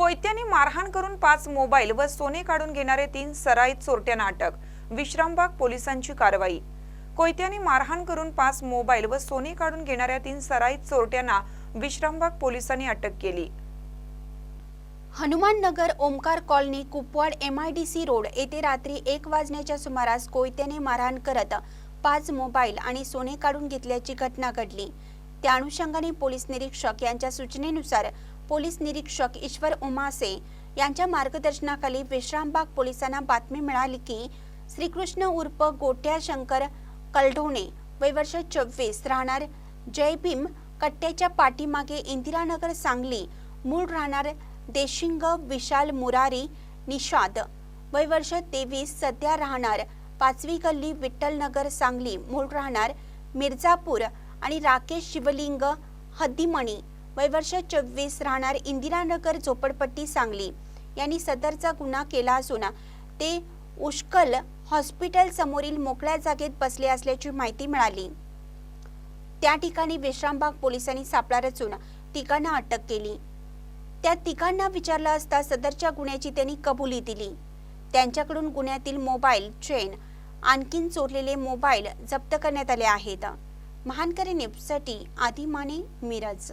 कोयत्याने मारहाण करून पाच मोबाईल व सोने काढून घेणारे तीन सराईत चोरट्यांना अटक विश्रामबाग पोलिसांची कारवाई. कोयत्याने मारहाण करून पाच मोबाईल व सोने काढून घेणाऱ्या तीन सराईत चोरट्यांना विश्रामबाग पोलिसांनी अटक केली. Hanumannagar Omkar colony Kupwad M I D C road येथे रात्री एक वाजण्याच्या सुमारास कोयत्याने मारहाण करत पाच मोबाईल आणि सोने काढून घेतल्याची घटना घडली. त्या अनुषंगाने पोलीस निरीक्षक यांच्या सूचनेनुसार पोलीस निरीक्षक ईश्वर उमासे यांच्या मार्गदर्शनाखाली विश्रामबाग पोलिसांना बातमी मिळाली की श्रीकृष्ण उर्फ गोट्या शंकर कलढोणे वय वर्ष चोवीस राहणार जय भीम कट्ट्याच्या पाठीमागे इंदिरानगर सांगली. मूळ राहणार देशिंग विशाल मुरारी निषाद. वय वर्ष तेवीस सध्या राहणार पाचवी गल्ली विठ्ठलनगर सांगली. मूळ राहणार मिर्झापूर आणि राकेश शिवलिंग हद्दीमणी. वय वर्ष चोवीस राहणार इंदिरानगर झोपडपट्टी सांगली. यांनी सदरचा गुन्हा केला असून ते उष्कल हॉस्पिटल समोरील मोकळ्या जागेत बसले असल्याची माहिती मिळाली. त्या ठिकाणी विश्रामबाग पोलिसांनी सापळा रचून तिघांना अटक केली. त्या तिघांना विचारलं असता सदरच्या गुन्ह्याची त्यांनी कबुली दिली. त्यांच्याकडून गुन्ह्यातील मोबाईल चेन आणखीन चोरलेले मोबाईल जप्त करण्यात आले आहेत. महानकरी न्यूजसाठी आदी माने मिरज.